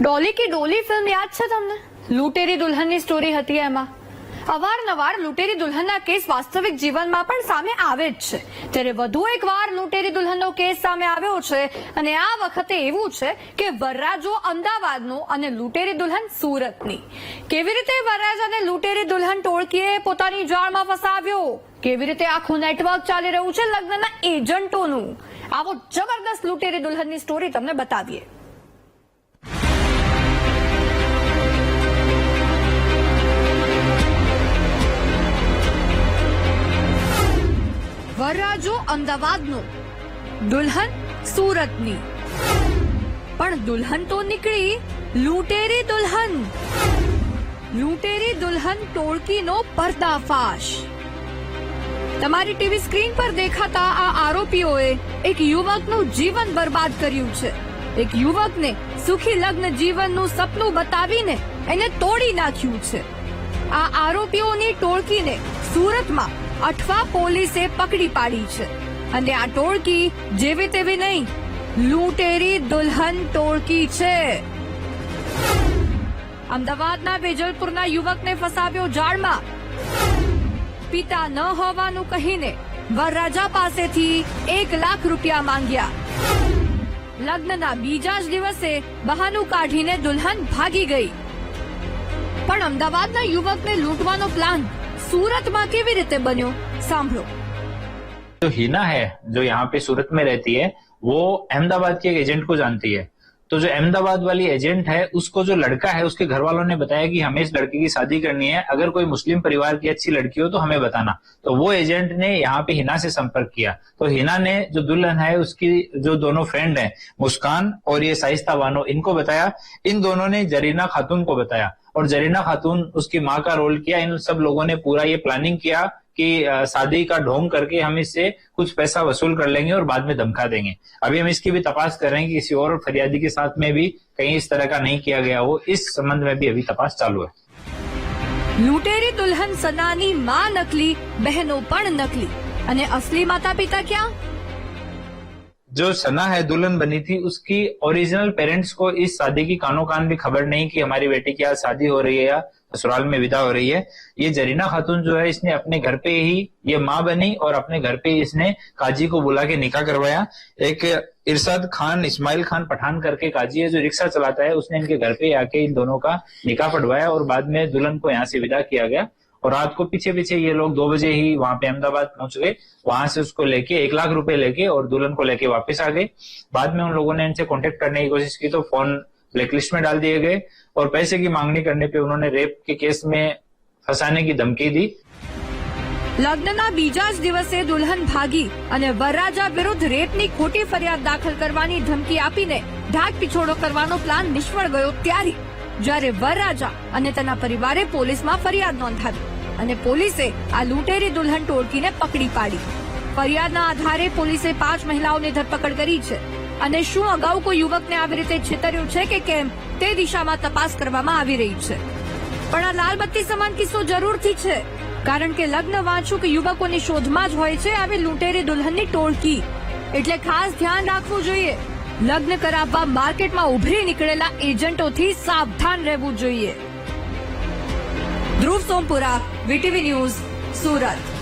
ડોલી કી ડોલી film યાદ છે તમને? લૂંટેરી દુલ્હનની સ્ટોરી હતી એમાં. અવારનવાર લૂંટેરી દુલ્હનના કેસ વાસ્તવિક જીવનમાં પણ સામે આવે જ છે. ત્યારે વધુ એક વાર લૂંટેરી દુલ્હનનો કેસ સામે આવ્યો છે અને આ વખતે એવું છે કે વરરાજો અમદાવાદનો અને લૂંટેરી દુલ્હન સુરતની. કેવી રીતે વરરાજ અને લૂંટેરી દુલ્હન ટોળકીએ પોતાની જાળમાં ફસાવ્યો? કેવી રીતે આખું નેટવર્ક ચાલી રહ્યું છે લગ્નના એજન્ટોનું? આવો જબરદસ્ત લૂંટેરી દુલ્હનની સ્ટોરી તમને બતાવીએ. વરરાજો અમદાવાદનો. દુલ્હન સુરતની. પણ દુલ્હન તો નીકળી લૂંટેરી દુલ્હન. લૂંટેરી દુલ્હન ટોળકીનો પર્દાફાશ. તમારી ટીવી સ્ક્રીન પર દેખાતા આ આરોપીઓએ એક યુવકનું જીવન બરબાદ કર્યું છે. એક યુવકને સુખી લગ્ન જીવનનું સપનું બતાવીને એને તોડી નાખ્યું છે. આ આરોપીઓની ટોળકીને સુરતમાં અઠવા પોલીસે પકડી પાડી છે. અને આ ટોળકી જેવી તેવી નહીં, લૂંટેરી દુલ્હન ટોળકી છે. અમદાવાદના વેજલપુરના યુવકને ફસાવ્યો જાળમાં પિતા ન હોવાનું કહીને વરરાજા પાસેથી એક લાખ રૂપિયા માંગ્યા. લગ્નના બીજા જ દિવસે બહાનું કાઢીને દુલ્હન ભાગી ગઈ. પણ અમદાવાદના યુવકને લૂંટવાનો પ્લાન સુરતમાં કેવી રીતે બન્યો સાંભળો जो हीना है जो यहाँ पे सूरत में रहती है वो अहमदाबाद के एक एजेंट को जानती है तो जो अहमदाबाद वाली एजेंट है, उसको जो लड़का है, उसके घर वालों ने बताया कि हमें इस लड़के की शादी करनी है। अगर कोई मुस्लिम परिवार की अच्छी लड़की हो तो हमें बताना। तो वो एजेंट ने यहाँ पे हिना से संपर्क किया। तो हिना ने जो दुल्हन है, उसकी जो दोनों फ्रेंड है, मुस्कान और ये साइस्ता बानो इनको बताया। इन दोनों ने जरीना खातून को बताया। और जरीना खातून उसकी माँ का रोल किया। इन सब लोगों ने पूरा ये प्लानिंग किया। कि अ, शादी का ढोंग करके हम इससे कुछ पैसा वसूल कर लेंगे और बाद में धमका देंगे अभी हम इसकी भी तपास कर रहे हैं कि किसी और फरियादी के साथ में भी कहीं इस तरह का नहीं किया गया हो इस संबंध में भी अभी तपास चालू है લૂંટેરી દુલ્હન સનાની માં નકલી બહેનો પણ નકલી અને અસલી માતા પિતા ક્યાં जो सना है, दुल्हन बनी थी, उसकी ओरिजिनल पेरेंट्स को इस शादी की कानो कान भी खबर नहीं कि हमारी बेटी की आज शादी हो रही है या ससुराल में विदा हो रही है। ये जरीना खातून जो है, इसने अपने घर पे ही ये माँ बनी और अपने घर पे इसने काजी को बुला के निकाह करवाया। एक इरशाद खान, इस्माइल खान पठान करके काजी है जो रिक्शा चलाता है, उसने इनके घर पे आके इन दोनों का निकाह पढ़वाया और बाद में दुल्हन को यहाँ से विदा किया गया। और रात को पीछे पीछे ये लोग दो बजे ही वहां पे अहमदाबाद पहुंच गए वहां से उसको लेके एक लाख रुपए लेके और दुल्हन को लेके वापस आ गए बाद में उन लोगों ने इनसे कांटेक्ट करने की कोशिश की तो फोन ब्लैकलिस्ट में डाल दिए गए और पैसे की मांगनी करने पे उन्होंने रेप के केस में फंसाने की धमकी दी લગ્નના બીજા જ દિવસે દુલ્હન ભાગી અને વરરાજા વિરુદ્ધ રેપની ખોટી ફરિયાદ દાખલ કરવાની ધમકી આપીને ઢાક પીછોડો કરવાનો પ્લાન નિષ્ફળ ગયો ત્યારે જ્યારે વરરાજા અને તેના પરિવારે પોલીસમાં ફરિયાદ નોંધાવી અને પોલીસે આ લૂંટેરી દુલ્હન ટોળકીને પકડી પાડી. ફરિયાદના આધારે પોલીસે પાંચ મહિલાઓની ધરપકડ કરી છે. અને શું અગાઉ કોઈ યુવકને આવી રીતે છેતર્યું છે કે કેમ, તે દિશામાં તપાસ કરવામાં આવી રહી છે. પણ આ લાલબત્તી સમાન કિસ્સો જરૂરથી છે. કારણ કે લગ્ન વાંચુક યુવકોની શોધમાં જ હોય છે આવી લૂંટેરી દુલ્હનની ટોળકી. એટલે ખાસ ધ્યાન રાખવું જોઈએ. લગ્ન કરાવવા માર્કેટમાં ઉભરી નીકળેલા એજન્ટોથી સાવધાન રહેવું જોઈએ. Dhruv Sompura VTV news Surat.